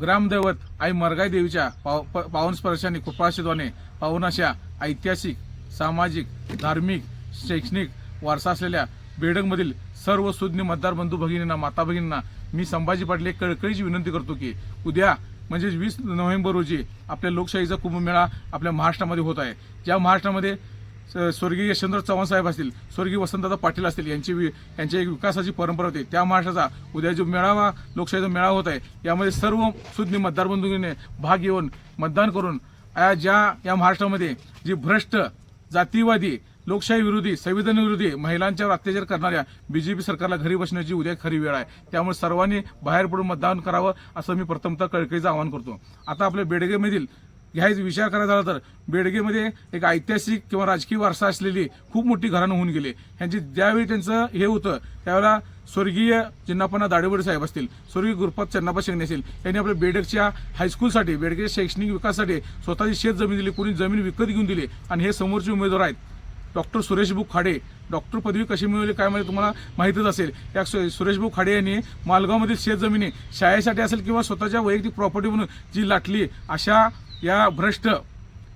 ग्रामदैवत आई मरगाई देवीच्या पाव प- पावन स्पर्शाने कृपाशीद्वाने पावन ऐतिहासिक सामाजिक धार्मिक शैक्षणिक वारसा असलेल्या बेडगमधील सर्व सुज्ञ मतदार बंधू भगिनींना माता भगिनींना मी संभाजी पाटील एक कळकळीची विनंती करतो की उद्या म्हणजे वीस नोव्हेंबर रोजी आपल्या लोकशाहीचा कुंभमेळा आपल्या महाराष्ट्रामध्ये होत आहे. ज्या महाराष्ट्रामध्ये स्वर्गीय यशवंतराव चव्हाण साहेब असतील स्वर्गीय वसंतदादा पाटील असतील यांची वि- यांची एक विकासाची परंपरा होती. त्या महाराष्ट्राचा उद्या जो मेळावा लोकशाहीचा मेळावा होत आहे यामध्ये सर्व सुज्ञ मतदार बंधूंनी भाग घेऊन मतदान करून या ज्या या महाराष्ट्रामध्ये जी भ्रष्ट जातीवादी लोकशाही विरोधी संविधान विरोधी महिलांच्यावर अत्याचार करणाऱ्या बीजेपी सरकारला घरी बसण्याची उद्या खरी वेळ आहे. त्यामुळे सर्वांनी बाहेर पडून मतदान करावं असं मी प्रथमतः कळकळीचं आवाहन करतो. आता आपल्या बेडगेमधील ह्याच विचार करायचा झाला तर बेडगेमध्ये एक ऐतिहासिक किंवा राजकीय वारसा असलेली खूप मोठी घराणं होऊन गेली. ह्यांची ज्यावेळी त्यांचं हे होतं त्यावेळेला स्वर्गीय चिन्नापन्ना दाडेवडे साहेब असतील स्वर्गीय गुरुपात चन्नापा शेगणे असतील यांनी आपल्या बेडकच्या हायस्कूलसाठी बेडगेच्या शैक्षणिक विकासासाठी स्वतःची शेत जमीन दिली कोणी जमीन विकत घेऊन दिली. आणि हे समोरचे उमेदवार आहेत. डॉक्टर सुरेश भाऊ खाडे डॉक्टर पदवी कशी मिळवली काय म्हणजे तुम्हाला माहीतच असेल. या सु- सुरेश भाऊ खाडे यांनी मालगावमधील शेतजमिनी शाळेसाठी असेल किंवा स्वतःच्या वैयक्तिक प्रॉपर्टी म्हणून जी लाटली अशा या भ्रष्ट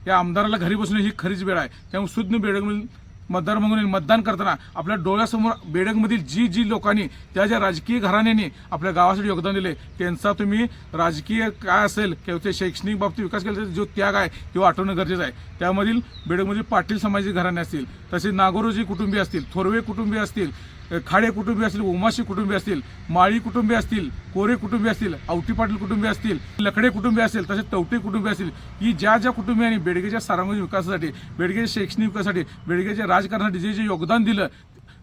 या आमदाराला घरी बसणं ही खरीच वेळ आहे. त्यामुळे सुज्ञ बेडगमधील मतदार म्हणून मतदान करताना आपल्या डोळ्यासमोर बेडगमधील जी जी लोकांनी त्या ज्या राजकीय घराण्यांनी आपल्या गावासाठी योगदान दिले त्यांचा तुम्ही राजकीय काय असेल किंवा ते शैक्षणिक बाबतीत विकास केला जो त्याग आहे तो आठवणं गरजेचं आहे. त्यामधील बेडगमधील पाटील समाजाची घराणे असतील तसेच नागोरोजी कुटुंबीय असतील थोरवे कुटुंबीय असतील खाडे कुटुंबीय असतील उमाशी कुटुंबीय असतील माळी कुटुंबीय असतील कोरे कुटुंबीय असतील आवटी पाटील कुटुंबीय असतील लकडे कुटुंबीय असतील तसेच तवटे कुटुंबीय असतील ही ज्या ज्या कुटुंबियांनी बेडगेच्या सार्वजनिक विकासासाठी बेडगेच्या शैक्षणिक विकासासाठी बेडगेच्या राजकारणासाठी जे जे योगदान दिलं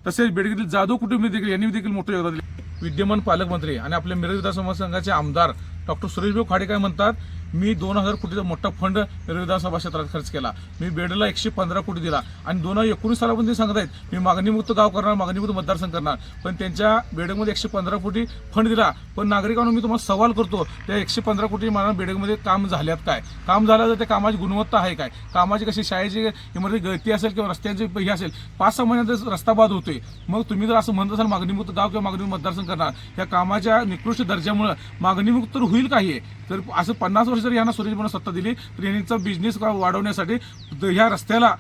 तसेच बेडगेतील जाधव कुटुंबीय देखील यांनी देखील मोठं योगदान दिलं. विद्यमान पालकमंत्री आणि आपल्या मिरज विधानसभा संघाचे आमदार डॉक्टर सुरेशभाऊ खाडे काय म्हणतात मी दोन हजार कोटीचा मोठा फंड विधानसभा क्षेत्रात खर्च केला. मी बेडला एकशे पंधरा कोटी दिला. आणि दोन हजार एकोणीस सालापर्यंत ते सांगत आहेत मी मागणीमुक्त गाव करणार मागणीमुक्त मतदारसंघ करणार. पण त्यांच्या बेडमध्ये एकशे पंधरा कोटी फंड दिला. पण नागरिकांना मी तुम्हाला सवाल करतो त्या एकशे पंधरा कोटी मला बेडमध्ये काम झाल्यात काय? काम झालं तर त्या कामाची गुणवत्ता आहे काय? कामाची कशी शाळेची इमारती गळती असेल किंवा रस्त्यांची हे असेल पाच सहा महिन्यात रस्ता बाद होतोय मग तुम्ही जर असं म्हणत असाल मागणीमुक्त गाव किंवा मागणीमुक्त मतदारसंघ करणार या कामाच्या निकृष्ट दर्जामुळे मागणीमुक्त तर होईल काही तर असं पन्नास वर्ष जर यांना सुरेश सत्ता दिली तर यांचा बिझनेस वाढवण्यासाठी ह्या रस्त्याला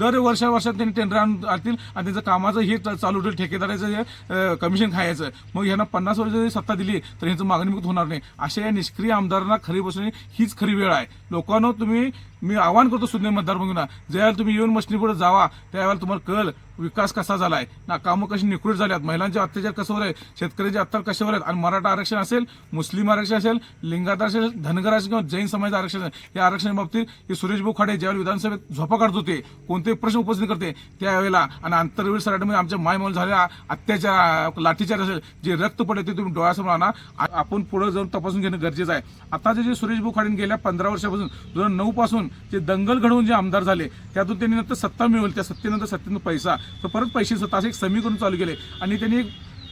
दर वर्षा वर्षात त्यांनी टेंडर आणतील आणि त्यांचं कामाचं हे चालू ठेवलं ठेकेदाराचं हे, कमिशन खायचं. मग यांना पन्नास वर्ष जरी सत्ता दिली तर यांचं मागणीमुक्त होणार नाही. अशा या निष्क्रिय आमदारांना खरी बसणे हीच खरी वेळ आहे. लोकांना तुम्ही मी आवाहन करतो सुज्ञ मतदार ज्यावेळेला तुम्ही येऊन मशनीपुढे जावा त्यावेळेला तुम्हाला कळ विकास कसा झाला आहे ना कामं कशी निकृष्ट झाल्यात महिलांचे अत्याचार कसं होत आहे शेतकऱ्यांचे अत्याचार कसे होत आहेत आणि मराठा आरक्षण असेल मुस्लिम आरक्षण असेल लिंगात आरक्षण असेल धनगर आरक्षण किंवा जैन समाज आरक्षण असेल या आरक्षणाबाबतीत हे सुरेश भाऊ खाडे ज्यावेळी विधानसभेत झोपा काढत होते कोणते प्रश्न उपस्थित करते त्यावेळेला आणि आंतरवीर सराटीमध्ये आमच्या मायमोल झालेला अत्याचार लाठीचार असेल जे रक्त पडले ते तुम्ही डोळ्यासमोर आणा आपण पुढे जाऊन तपासून घेणं गरजेचं आहे. आता जे जे सुरेश भाऊ खाडेन गेल्या पंधरा वर्षापासून दोन हजार नऊ पासून जे दंगल घडवून जे आमदार झाले त्यातून त्यांनी नंतर सत्ता मिळवली त्या सत्तेनंतर सत्तेनं पैसा. तर परत पैसे स्वतः असं एक समीकरण चालू केले. आणि त्यांनी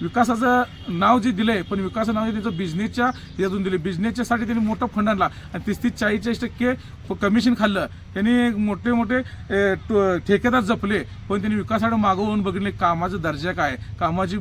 विकासाचं नाव जे दिलंय पण विकासाचं नाव त्याचं त्यांचं बिझनेसच्या यातून दिले बिझनेसच्यासाठी त्यांनी मोठा फंड आणला. आणि तीस तीस चाळीस चाळीस टक्के कमिशन खाल्लं. त्यांनी मोठे मोठे ठेकेदार जपले पण त्यांनी विकासाकडे मागवून बघितले कामाचा दर्जा काय? कामाची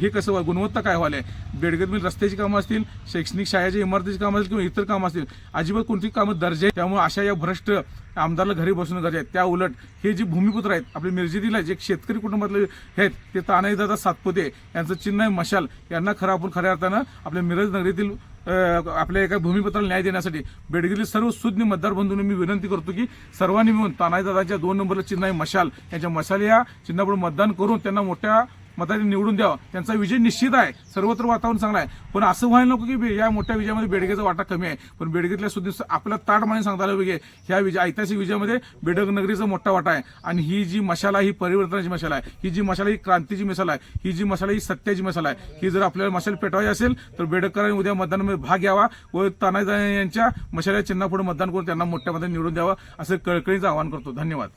हे कसं गुणवत्ता काय व्हायला बेडगेतील रस्त्याची कामं असतील शैक्षणिक शाळेच्या इमारतीची कामं असतील किंवा इतर कामं असतील अजिबात कोणती कामं दर्जा आहे त्यामुळे अशा या भ्रष्ट आमदारला घरी बसून गरज आहे. त्या उलट हे जे भूमिपुत्र आहेत आपले मिरजेतील जे शेतकरी कुटुंबातले आहेत ते तानाईदादा सातपुते यांचं चिन्ह आहे मशाल. यांना खरं आपण खऱ्या अर्थानं आपल्या मिरज नगरीतील आपल्या एका भूमिपत्राला न्याय देण्यासाठी बेडगिरी सर्व सुज्ञ मतदार बंधूंनी मी विनंती करतो की सर्वांनी मिळून तानाईदादाच्या दोन नंबरला चिन्ह आहे मशाल. यांच्या मशाल या चिन्हापुढे मतदान करून त्यांना मोठ्या मताने निवडून द्यावं. त्यांचा विजय निश्चित आहे. सर्वत्र वातावरण चांगलं आहे. पण असं व्हायला नको की या मोठ्या विजयामध्ये बेडगेचा वाटा कमी आहे. पण बेडगेतल्या सुद्धा आपल्या ताट माने सांगता आलं पाहिजे. ह्या विजय ऐतिहासिक विजयामध्ये बेडग नगरीचा मोठा वाटा आहे. आणि ही जी मशाला ही परिवर्तनाची मशाला आहे. ही जी मशाला ही क्रांतीची मशाला आहे. ही जी मशाला ही सत्याची मशाला आहे. ही जर आपल्याला मशाल पेटवायची असेल तर बेडकरांनी उद्या मतदानामध्ये भाग घ्यावा व तानाजी यांच्या मशाला चिन्हापुढे मतदान करून त्यांना मोठ्या मताने निवडून द्यावं असं कळकळीचं आवाहन करतो. धन्यवाद.